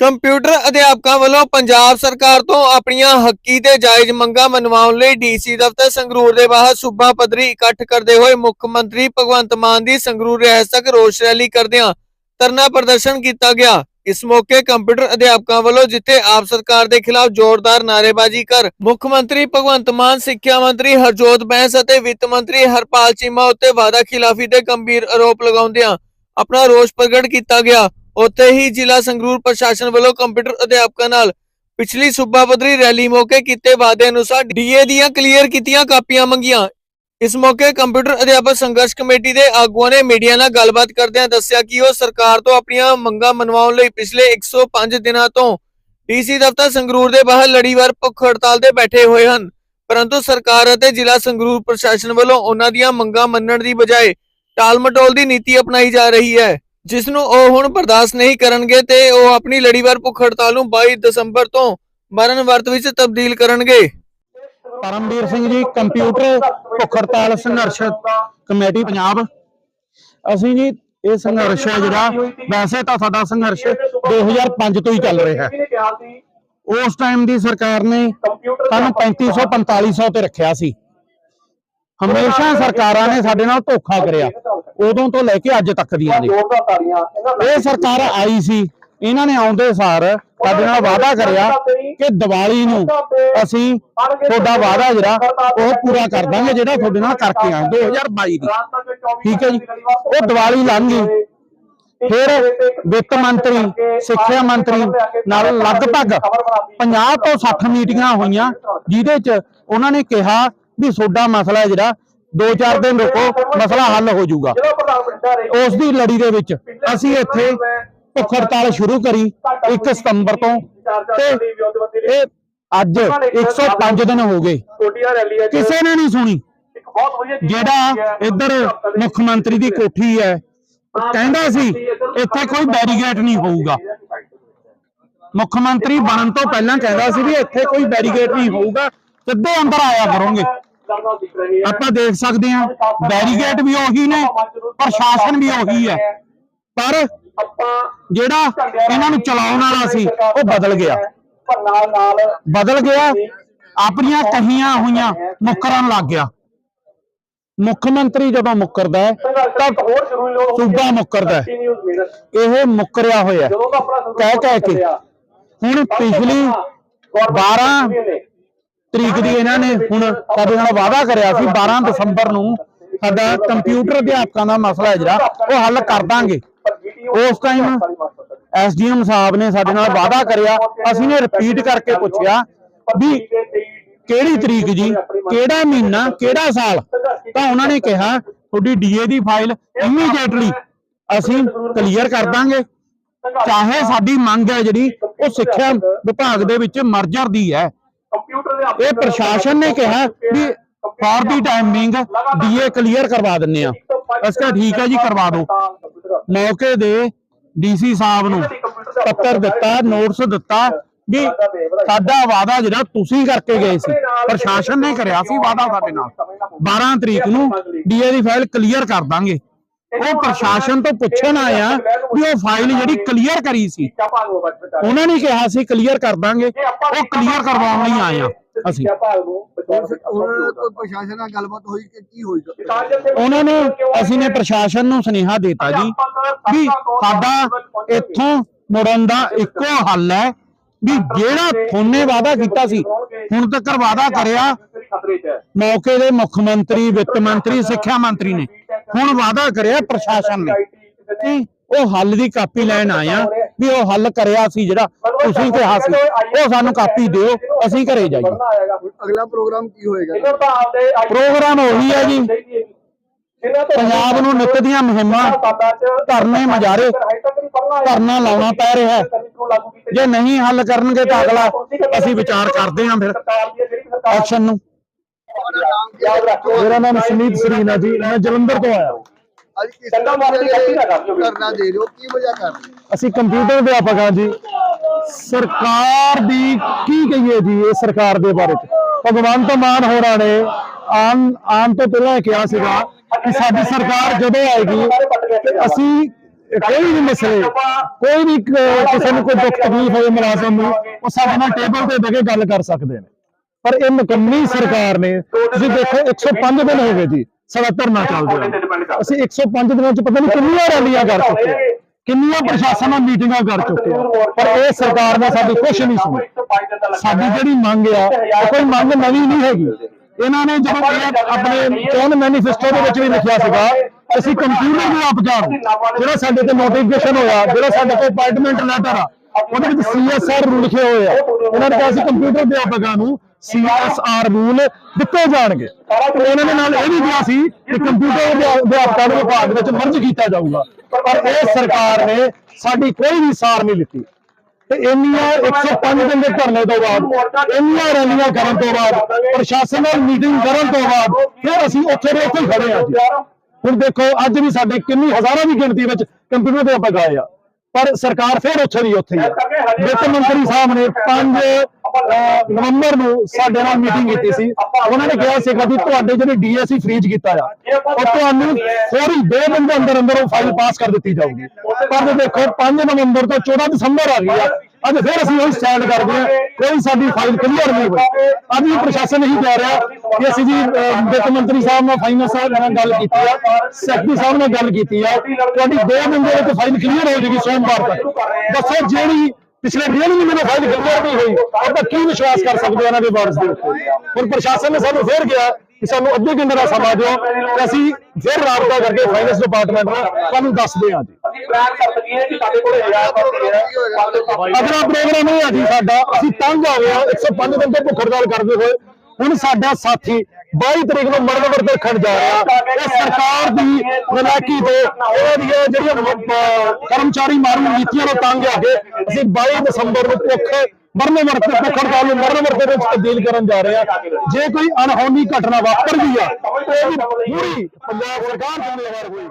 Computer ਅਧਿਆਪਕਾਂ ਵੱਲੋਂ ਪੰਜਾਬ ਸਰਕਾਰ ਤੋਂ ਆਪਣੀਆਂ ਹੱਕੀ ਤੇ ਜਾਇਜ਼ ਮੰਗਾਂ ਮਨਵਾਉਣ ਲਈ ਡੀਸੀ ਦਫ਼ਤਰ ਸੰਗਰੂਰ ਦੇ ਬਾਹਰ ਸੂਬਾ ਪੱਧਰੀ ਇਕੱਠ ਕਰਦੇ ਹੋਏ ਮੁੱਖ ਮੰਤਰੀ ਭਗਵੰਤ ਮਾਨ ਦੀ ਸੰਗਰੂਰ ਰਿਹਾਸਤ ਤੱਕ ਰੋਸ ਰੈਲੀ ਕਰਦਿਆਂ ਧਰਨਾ ਪ੍ਰਦਰਸ਼ਨ ਕੀਤਾ ਗਿਆ। ਇਸ ਮੌਕੇ ਕੰਪਿਊਟਰ ਅਧਿਆਪਕਾਂ ਵੱਲੋਂ ਜਿੱਥੇ ਆਪ ਸਰਕਾਰ ਦੇ ਖਿਲਾਫ ਜ਼ੋਰਦਾਰ ਨਾਅਰੇਬਾਜ਼ੀ ਕਰ ਮੁੱਖ ਮੰਤਰੀ ਭਗਵੰਤ ਮਾਨ, ਸਿੱਖਿਆ ਮੰਤਰੀ ਹਰਜੋਤ ਬੈਂਸ ਅਤੇ ਵਿੱਤ ਮੰਤਰੀ ਹਰਪਾਲ ਚੀਮਾ ਉੱਤੇ ਵਾਅਦਾ ਖਿਲਾਫੀ ਦੇ ਗੰਭੀਰ ਆਰੋਪ ਲਗਾਉਂਦਿਆਂ ਆਪਣਾ ਰੋਸ ਪ੍ਰਗਟ ਕੀਤਾ ਗਿਆ। ਉੱਥੇ ਹੀ ਜ਼ਿਲ੍ਹਾ ਸੰਗਰੂਰ ਪ੍ਰਸ਼ਾਸਨ ਵੱਲੋਂ ਕੰਪਿਊਟਰ ਅਧਿਆਪਕਾਂ ਨਾਲ ਪਿਛਲੀ ਸੂਬਾ ਪੱਧਰੀ ਰੈਲੀ ਮੌਕੇ ਕੀਤੇ ਵਾਅਦੇ ਅਨੁਸਾਰ ਡੀਏ ਦੀਆਂ ਕਲੀਅਰ ਕੀਤੀਆਂ ਕਾਪੀਆਂ ਮੰਗੀਆਂ। ਇਸ ਮੌਕੇ ਕੰਪਿਊਟਰ ਅਧਿਆਪਕ ਸੰਘਰਸ਼ ਕਮੇਟੀ ਦੇ ਆਗੂਆਂ ਨੇ ਮੀਡੀਆ ਨਾਲ ਗੱਲਬਾਤ ਕਰਦਿਆਂ ਦੱਸਿਆ ਕਿ ਉਹ ਸਰਕਾਰ ਤੋਂ ਆਪਣੀਆਂ ਮੰਗਾਂ ਮਨਵਾਉਣ ਲਈ ਪਿਛਲੇ 105 ਦਿਨਾਂ ਤੋਂ ਡੀਸੀ ਦਫ਼ਤਰ ਸੰਗਰੂਰ ਦੇ ਬਾਹਰ ਲੜੀਵਾਰ ਭੁੱਖ ਹੜਤਾਲ ਤੇ ਬੈਠੇ ਹੋਏ ਹਨ। ਪਰੰਤੂ ਸਰਕਾਰ ਅਤੇ ਜ਼ਿਲ੍ਹਾ ਸੰਗਰੂਰ ਪ੍ਰਸ਼ਾਸਨ ਵੱਲੋਂ ਉਹਨਾਂ ਦੀਆਂ ਮੰਗਾਂ ਮੰਨਣ ਦੀ ਬਜਾਏ ਟਾਲ-ਮਟੋਲ ਦੀ ਨੀਤੀ ਅਪਣਾਈ ਜਾ ਰਹੀ ਹੈ। ਜਿਸ ਨੂੰ ਉਹ ਹੁਣ ਬਰਦਾਸ਼ਤ ਨਹੀਂ ਕਰਨਗੇ ਤੇ ਉਹ ਆਪਣੀ ਲੜੀਵਾਰ ਭੁੱਖ ਹੜਤਾਲ ਨੂੰ 22 ਦਸੰਬਰ ਤੋਂ ਮਰਨ ਵਰਤ ਵਿੱਚ ਤਬਦੀਲ ਕਰਨਗੇ। ਪਰਮਵੀਰ ਸਿੰਘ ਜੀ ਕੰਪਿਊਟਰ ਭੁੱਖ ਹੜਤਾਲ ਸੰਘਰਸ਼ ਕਮੇਟੀ ਪੰਜਾਬ। ਅਸੀਂ ਜੀ, ਇਹ ਸੰਘਰਸ਼ ਹੈ ਜਿਹੜਾ, ਵੈਸੇ ਤਾਂ ਸਾਡਾ ਸੰਘਰਸ਼ 2005 ਤੋਂ ਹੀ ਚੱਲ ਰਿਹਾ ਹੈ। ਉਸ ਟਾਈਮ ਦੀ ਸਰਕਾਰ ਨੇ ਸਾਨੂੰ 3500 4500 ਤੇ ਰੱਖਿਆ ਸੀ। ਹਮੇਸ਼ਾ ਸਰਕਾਰਾਂ ਨੇ ਸਾਡੇ ਨਾਲ ਧੋਖਾ ਕਰਿਆ। ਉਦੋਂ ਤੋਂ ਲੈ ਕੇ ਅੱਜ ਤੱਕ ਦੀਆਂ ਨੇ। ਇਹ ਸਰਕਾਰ ਆਈ ਸੀ ਇਹਨਾਂ ਨੇ ਆਉਂਦੇ ਸਾਰ ਸਾਡੇ ਨਾਲ ਵਾਅਦਾ ਕਰਿਆ ਕਿ ਦੀਵਾਲੀ ਨੂੰ ਅਸੀਂ ਤੁਹਾਡਾ ਵਾਅਦਾ ਜਿਹੜਾ ਉਹ ਪੂਰਾ ਕਰ ਦਾਂਗੇ ਜਿਹੜਾ ਤੁਹਾਡੇ ਨਾਲ ਕਰਕੇ ਆ 2022 ਦੀ। ਠੀਕ ਹੈ ਜੀ। ਉਹ ਦੀਵਾਲੀ ਲੰਘ ਗਈ। ਫਿਰ ਵਿੱਤ ਮੰਤਰੀ ਸਿੱਖਿਆ ਮੰਤਰੀ ਨਾਲ ਲਗਭਗ 50 ਤੋਂ 60 ਮੀਟਿੰਗਾਂ ਹੋਈਆਂ ਜਿਹਦੇ ਚ ਉਹਨਾਂ ਨੇ ਕਿਹਾ ਵੀ ਤੁਹਾਡਾ ਮਸਲਾ ਜਿਹੜਾ 2-4 ਦਿਨ ਰੁਕੋ ਮਸਲਾ ਹੱਲ ਹੋ ਜਾਊਗਾ। ਉਸ ਦੀ ਲੜੀ ਦੇ ਵਿੱਚ ਅਸੀਂ ਇੱਥੇ ਭੁੱਖ ਹੜਤਾਲ ਸ਼ੁਰੂ ਕਰੀ 1 ਸਤੰਬਰ ਤੋਂ ਤੇ ਇਹ ਅੱਜ 105 ਦਿਨ ਹੋ ਗਏ। ਕਿਸੇ ਨੇ ਨਹੀਂ ਸੁਣੀ। ਜਿਹੜਾ ਇੱਧਰ ਮੁੱਖ ਮੰਤਰੀ ਦੀ ਕੋਠੀ ਹੈ ਕਹਿੰਦਾ ਸੀ ਇੱਥੇ ਕੋਈ ਬੈਰੀਗੇਟ ਨਹੀਂ ਹੋਊਗਾ। ਮੁੱਖ ਮੰਤਰੀ ਬਣਨ ਤੋਂ ਪਹਿਲਾਂ ਕਹਿੰਦਾ ਸੀ ਵੀ ਇੱਥੇ ਕੋਈ ਬੈਰੀਗੇਟ ਨਹੀਂ ਹੋਊਗਾ ਸਿੱਧੇ ਅੰਦਰ ਆਇਆ ਕਰੋਗੇ। ਆਪਾਂ ਦੇਖ ਸਕਦੇ ਹਾਂ ਬੈਰੀਗੇਟ ਵੀ ਉਹੀ ਨੇ ਪ੍ਰਸ਼ਾਸਨ ਵੀ ਉਹੀ ਹੈ ਪਰ ਜਿਹੜਾ ਇਹਨਾਂ ਨੂੰ ਚਲਾਉਣ ਵਾਲਾ ਸੀ ਉਹ ਬਦਲ ਗਿਆ। ਬਦਲ ਗਿਆ ਆਪਣੀਆਂ ਕਹੀਆਂ ਹੋਈਆਂ ਮੁੱਕਰਨ ਲੱਗ ਗਿਆ। ਮੁੱਖ ਮੰਤਰੀ ਜਦੋਂ ਮੁੱਕਰਦਾ ਹੈ ਤਾਂ ਸੂਬਾ ਮੁੱਕਰਦਾ ਇਹ ਮੁੱਕਰਿਆ ਹੋਇਆ ਕਹਿ ਕਹਿ ਕੇ ਹੁਣ ਪਿਛਲੀ 12 ਤਰੀਕ ਦੀ ਇਹਨਾਂ ਨੇ ਹੁਣ ਸਾਡੇ ਨਾਲ ਵਾਅਦਾ ਕਰਿਆ ਸੀ 12 ਦਸੰਬਰ ਨੂੰ ਸਾਡਾ ਕੰਪਿਊਟਰ ਅਧਿਆਪਕਾਂ ਦਾ ਮਸਲਾ ਹੈ ਜਿਹੜਾ, ਉਹ ਹੱਲ ਕਰ ਦਾਂਗੇ। ਉਸ ਟਾਈਮ ਐਸਡੀਐਮ ਸਾਹਿਬ ਨੇ ਸਾਡੇ ਨਾਲ ਵਾਅਦਾ ਕਰਿਆ, ਅਸੀਂ ਨੇ ਰਿਪੀਟ ਕਰਕੇ ਪੁੱਛਿਆ ਵੀ ਕਿਹੜੀ ਤਰੀਕ ਜੀ, ਕਿਹੜਾ ਮਹੀਨਾ, ਕਿਹੜਾ ਸਾਲ? ਤਾਂ ਉਹਨਾਂ ਨੇ ਕਿਹਾ, ਤੁਹਾਡੀ ਡੀਏ ਦੀ ਫਾਈਲ ਇਮੀਡੀਏਟਲੀ ਅਸੀਂ ਕਲੀਅਰ ਕਰ ਦਾਂਗੇ। ਚਾਹੇ ਸਾਡੀ ਮੰਗ ਹੈ ਜਿਹੜੀ, ਉਹ ਸਿੱਖਿਆ ਵਿਭਾਗ ਦੇ ਵਿੱਚ ਮਰਜਰ ਦੀ ਹੈ। ਇਹ ਪ੍ਰਸ਼ਾਸਨ ਨੇ ਕਿਹਾ ਵੀ for the timing DA clear ਕਰਵਾ ਦਿੰਨੇ ਆ। ਅਸੀਂ ਠੀਕ ਹੈ ਜੀ, ਕਰਵਾ ਦਿਓ। ਮੌਕੇ ਦੇ ਡੀਸੀ ਸਾਹਿਬ ਨੂੰ ਪੱਤਰ ਦਿੱਤਾ ਨੋਟਿਸ ਦਿੱਤਾ ਵੀ ਸਾਡਾ ਵਾਅਦਾ ਜਿਹੜਾ ਤੁਸੀਂ ਕਰਕੇ ਗਏ ਸੀ, ਪ੍ਰਸ਼ਾਸਨ ਨੇ ਕਰਿਆ ਸੀ ਵਾਅਦਾ ਸਾਡੇ ਨਾਲ। 12 ਤਰੀਕ ਨੂੰ ਡੀਏ ਦੀ ਫਾਈਲ ਕਲੀਅਰ ਕਰ ਦਾਂਗੇ। ਉਹ ਪ੍ਰਸ਼ਾਸਨ ਤੋਂ ਪੁੱਛਣ ਆਇਆ ਵੀ ਉਹ ਫਾਈਲ ਜਿਹੜੀ ਕਲੀਅਰ ਕਰੀ ਸੀ, ਉਹਨਾਂ ਨੇ ਕਿਹਾ ਸੀ ਕਲੀਅਰ ਕਰ ਦਾਂਗੇ, ਉਹ ਕਲੀਅਰ ਕਰਵਾਉਣ ਲਈ ਆਏ ਅਸੀਂ। ਪ੍ਰਸ਼ਾਸਨ ਨਾਲ ਗੱਲਬਾਤ ਹੋਈ ਕਿ ਕੀ ਹੋਈ ਉਹਨਾਂ ਨੇ, ਅਸੀਂ ਨੇ ਪ੍ਰਸ਼ਾਸਨ ਨੂੰ ਸੁਨੇਹਾ ਦਿੱਤਾ ਜੀ ਵੀ ਸਾਡਾ ਇੱਥੋਂ ਮੁੜਨ ਦਾ ਇੱਕੋ ਹੱਲ ਹੈ ਵੀ ਜਿਹੜਾ ਥੋਨੇ ਵਾਅਦਾ ਕੀਤਾ ਸੀ, ਹੁਣ ਤੱਕ ਵਾਅਦਾ ਕਰਿਆ ਮੌਕੇ ਦੇ ਮੁੱਖ ਮੰਤਰੀ, ਵਿੱਤ ਮੰਤਰੀ, ਸਿੱਖਿਆ ਮੰਤਰੀ ਨੇ। ਹੁਣ ਵਾਅਦਾ ਕਰਿਆ ਪ੍ਰਸ਼ਾਸਨ ਨੇ। ਕਿ ਉਹ ਹੱਲ ਦੀ ਕਾਪੀ ਲੈਣ ਆਇਆ ਵੀ ਉਹ ਹੱਲ ਕਰਿਆ ਸੀ ਜਿਹੜਾ ਤੁਸੀਂ ਕਿਹਾ ਸੀ। ਉਹ ਸਾਨੂੰ ਕਾਪੀ ਦਿਓ ਅਸੀਂ ਘਰੇ ਜਾਈਏ। ਅਗਲਾ ਪ੍ਰੋਗਰਾਮ ਕੀ ਹੋਏਗਾ? ਪ੍ਰੋਗਰਾਮ ਉਹੀ ਹੈ ਜੀ। ਪੰਜਾਬ ਨੂੰ ਨਿੱਤ ਦੀਆਂ ਮੁਹਿੰਮਾਂ ਧਰਨੇ ਮਜਾਰੇ ਧਰਨਾ ਲਾਉਣਾ ਪੈ ਰਿਹਾ ਹੈ। ਜੇ ਨਹੀਂ ਹੱਲ ਕਰਨਗੇ ਤਾਂ ਅਗਲਾ ਅਸੀਂ ਵਿਚਾਰ ਕਰਦੇ ਹਾਂ ਫਿਰ। ਐਕਸ਼ਨ ਨੂੰ। ਮੇਰਾ ਨਾਮ ਸੁਨੀਤ ਸਰੀਨ ਹੈ ਜੀ। ਮੈਂ ਜਲੰਧਰ ਤੋਂ ਆਇਆ। ਅੱਜ ਕਿਸ ਤਰ੍ਹਾਂ ਕਰਨਾ ਦੇ ਰਹੇ ਹੋ ਕੀ ਵਜ੍ਹਾ ਕਰ ਰਹੇ ਹੋ? ਅਸੀਂ ਕੰਪਿਊਟਰ ਅਧਿਆਪਕ ਹਾਂ ਜੀ। ਸਰਕਾਰ ਦੀ ਕੀ ਕਹੀਏ ਜੀ ਇਹ ਸਰਕਾਰ ਦੇ ਬਾਰੇ ਚ? ਭਗਵੰਤ ਮਾਨ ਹੋਰਾਂ ਨੇ ਆਨ ਆਨ ਤੋਂ ਪਹਿਲਾਂ ਇਹ ਕਿਹਾ ਸੀਗਾ ਕਿ ਸਾਡੀ ਸਰਕਾਰ ਜਦੋਂ ਆਏਗੀ ਤੇ ਅਸੀਂ ਕੋਈ ਵੀ ਮਸਲੇ ਕੋਈ ਵੀ ਕ- ਕਿਸੇ ਨੂੰ ਕੋਈ ਦੁੱਖ ਤਕਲੀਫ ਹੋਵੇ ਮੁਲਾਜ਼ਮ ਨੂੰ ਉਹ ਸਾਡੇ ਨਾਲ ਟੇਬਲ ਤੇ ਬਹਿ ਕੇ ਗੱਲ ਕਰ ਸਕਦੇ ਨੇ। ਪਰ ਇਹ ਮੁਕੰਮੀ ਸਰਕਾਰ ਨੇ, ਤੁਸੀਂ ਦੇਖੋ 105 ਦਿਨ ਹੋ ਗਏ ਜੀ ਸਾਡਾ ਧਰਨਾ ਚੱਲਦਾ ਹੈ। ਅਸੀਂ 105 ਦਿਨਾਂ ਚ ਪਤਾ ਨਹੀਂ ਕਿੰਨੀਆਂ ਰੈਲੀਆਂ ਕਰ ਚੁੱਕੇ ਹਾਂ, ਕਿੰਨੀਆਂ ਪ੍ਰਸ਼ਾਸਨ ਨਾਲ ਮੀਟਿੰਗਾਂ ਕਰ ਚੁੱਕੇ ਹਾਂ, ਪਰ ਇਹ ਸਰਕਾਰ ਨੇ ਸਾਡੀ ਕੁਝ ਨਹੀਂ ਸੁਣੀ ਸਾਡੀ ਜਿਹੜੀ ਮੰਗ ਆ, ਉਹ ਕੋਈ ਮੰਗ ਨਵੀਂ ਨਹੀਂ ਹੈਗੀ ਇਹਨਾਂ ਨੇ ਜਦੋਂ ਆਪਣੇ ਚੋਣ ਮੈਨੀਫੈਸਟੋ ਦੇ ਵਿੱਚ ਵੀ ਲਿਖਿਆ ਸੀਗਾ, ਅਸੀਂ ਕੰਪਿਊਟਰ ਦੇ ਆਪਕਾਰ ਜਿਹੜਾ ਸਾਡੇ ਤੇ ਨੋਟੀਫਿਕੇਸ਼ਨ ਹੋਇਆ, ਜਿਹੜਾ ਸਾਡੇ ਕੋਲ ਅਪਾਇੰਟਮੈਂਟ ਲੈਟਰ ਆ ਉਹਦੇ ਵਿੱਚ ਸੀਐਸਆਰ ਰੂਲ ਲਿਖੇ ਹੋਏ ਆ। ਉਹਨਾਂ ਨੇ ਕਿਹਾ ਸੀ ਕੰਪਿਊਟਰ ਅਧਿਆਪਕਾਂ ਨੂੰ ਸੀਐਸਆਰ ਰੂਲ ਦਿੱਤੇ ਜਾਣਗੇ। ਉਹਨਾਂ ਨੇ ਨਾਲ ਇਹ ਵੀ ਕਿਹਾ ਸੀ ਕਿ ਕੰਪਿਊਟਰ ਅਧਿਆ- ਅਧਿਆਪਕਾਂ ਨੂੰ ਵਿਭਾਗ ਵਿੱਚ ਮਰਜ ਕੀਤਾ ਜਾਊਗਾ। ਪਰ ਇਹ ਸਰਕਾਰ ਨੇ ਸਾਡੀ ਕੋਈ ਵੀ ਸਾਰ ਨਹੀਂ ਲਿੱਤੀ। ਤੇ ਇੰਨੀਆਂ 105 ਦਿਨ ਦੇ ਧਰਨੇ ਤੋਂ ਬਾਅਦ ਇੰਨੀਆਂ ਰੈਲੀਆਂ ਕਰਨ ਤੋਂ ਬਾਅਦ ਪ੍ਰਸ਼ਾਸਨ ਨਾਲ ਮੀਟਿੰਗ ਕਰਨ ਤੋਂ ਬਾਅਦ ਫਿਰ ਅਸੀਂ ਉੱਥੇ ਦੇ ਉੱਥੇ ਖੜੇ ਆ ਹੁਣ ਦੇਖੋ ਅੱਜ ਵੀ ਸਾਡੇ ਕਿੰਨੀ ਹਜ਼ਾਰਾਂ ਦੀ ਗਿਣਤੀ ਵਿੱਚ ਕੰਪਿਊਟਰ ਦੇ ਆਪਾਂ ਗਏ ਆ। ਪਰ ਸਰਕਾਰ ਫਿਰ ਉੱਥੇ ਦੀ ਉੱਥੇ ਹੈ ਵਿੱਤ ਮੰਤਰੀ ਸਾਹਿਬ ਨੇ 5 ਨਵੰਬਰ ਨੂੰ ਸਾਡੇ ਨਾਲ ਮੀਟਿੰਗ ਕੀਤੀ ਸੀ। ਉਹਨਾਂ ਨੇ ਕਿਹਾ ਸੀਗਾ ਵੀ ਤੁਹਾਡੇ ਜਿਹੜੇ ਡੀਐਸਸੀ ਫ੍ਰੀਜ ਕੀਤਾ ਆ, ਉਹ ਤੁਹਾਨੂੰ ਫੌਰੀ ਦੋ ਦਿਨ ਦੇ ਅੰਦਰ ਅੰਦਰ ਉਹ ਫਾਈਲ ਪਾਸ ਕਰ ਦਿੱਤੀ ਜਾਊਗੀ। ਪਰ ਦੇਖੋ 5 ਨਵੰਬਰ ਤੋਂ 14 ਦਸੰਬਰ ਆ ਗਈ ਆ। ਅੱਜ ਫਿਰ ਅਸੀਂ ਉਹ ਸਟੈਂਡ ਕਰਦੇ ਹਾਂ। ਕੋਈ ਸਾਡੀ ਫਾਈਲ ਕਲੀਅਰ ਨਹੀਂ ਹੋਈ। ਅੱਜ ਵੀ ਪ੍ਰਸ਼ਾਸਨ ਇਹੀ ਕਹਿ ਰਿਹਾ ਕਿ ਅਸੀਂ ਜੀ ਵਿੱਤ ਮੰਤਰੀ ਸਾਹਿਬ ਨਾਲ ਫਾਈਨੈਂਸ ਸਾਹਿਬ ਨਾਲ ਗੱਲ ਕੀਤੀ ਆ, ਸੈਕਟਰੀ ਸਾਹਿਬ ਨਾਲ ਗੱਲ ਕੀਤੀ ਆ। ਤੁਹਾਡੀ ਦੋ ਦਿਨ ਦੇ ਵਿੱਚ ਫਾਈਲ ਕਲੀਅਰ ਹੋ ਜਾਏਗੀ ਸੋਮਵਾਰ ਤੱਕ। ਦੱਸੋ ਜਿਹੜੀ ਪਿਛਲੇ ਡੇਢ ਮਹੀਨੇ ਤੋਂ ਫਾਈਲ ਕਲੀਅਰ ਨਹੀਂ ਹੋਈ, ਆਪਾਂ ਕੀ ਵਿਸ਼ਵਾਸ ਕਰ ਸਕਦੇ ਹਾਂ ਇਹਨਾਂ ਦੇ ਵਾਰਸ ਦੇ ਉੱਤੇ? ਹੁਣ ਪ੍ਰਸ਼ਾਸਨ ਨੇ ਸਾਨੂੰ ਫੇਰ ਕਿਹਾ ਕਿ ਸਾਨੂੰ ਅੱਧੇ ਘੰਟੇ ਦਾ ਸਮਾਂ ਦਿਓ ਤੇ ਅਸੀਂ ਫਿਰ ਰਾਬਤਾ ਕਰਕੇ ਫਾਈਨੈਂਸ ਡਿਪਾਰਟਮੈਂਟ ਨਾਲ ਤੁਹਾਨੂੰ ਦੱਸਦੇ ਹਾਂ ਜੀ। ਕਿ ਅਗਲਾ ਪ੍ਰੋਗਰਾਮ ਇਹ ਆ ਜੀ ਸਾਡਾ। ਅਸੀਂ ਤੰਗ ਆ ਗਏ ਹਾਂ। 105 ਦਿਨ ਤੋਂ ਭੁੱਖ ਹੜਤਾਲ ਕਰਦੇ ਹੋਏ। ਹੁਣ ਸਾਡਾ ਸਾਥੀ 22 ਤਰੀਕ ਨੂੰ ਮਰਨ ਵਰਤ ਰੱਖਣ ਜਾ ਰਿਹਾ। ਇਹ ਸਰਕਾਰ ਦੀ ਨਲਾਇਕੀ ਤੋਂ ਉਹਦੀਆਂ ਜਿਹੜੀਆਂ ਅਹ, ਕਰਮਚਾਰੀ ਮਾਰੂ ਨੀਤੀਆਂ ਨੂੰ ਤੰਗ ਆ ਕੇ ਅਸੀਂ 22 ਦਸੰਬਰ ਨੂੰ ਭੁੱਖ ਮਰਨ ਵਰਤ ਭੁੱਖ ਹੜਤਾਲ ਨੂੰ ਮਰਨ ਵਰਤ ਵਿੱਚ ਤਬਦੀਲ ਕਰਨ ਜਾ ਰਹੇ ਆ। ਜੇ ਕੋਈ ਅਣਹੋਣੀ ਘਟਨਾ ਵਾਪਰਦੀ ਆ, ਉਹ ਵੀ ਪੂਰੀ ਪੰਜਾਬ ਸਰਕਾਰ ਜ਼ਿੰਮੇਵਾਰ ਹੋਈ।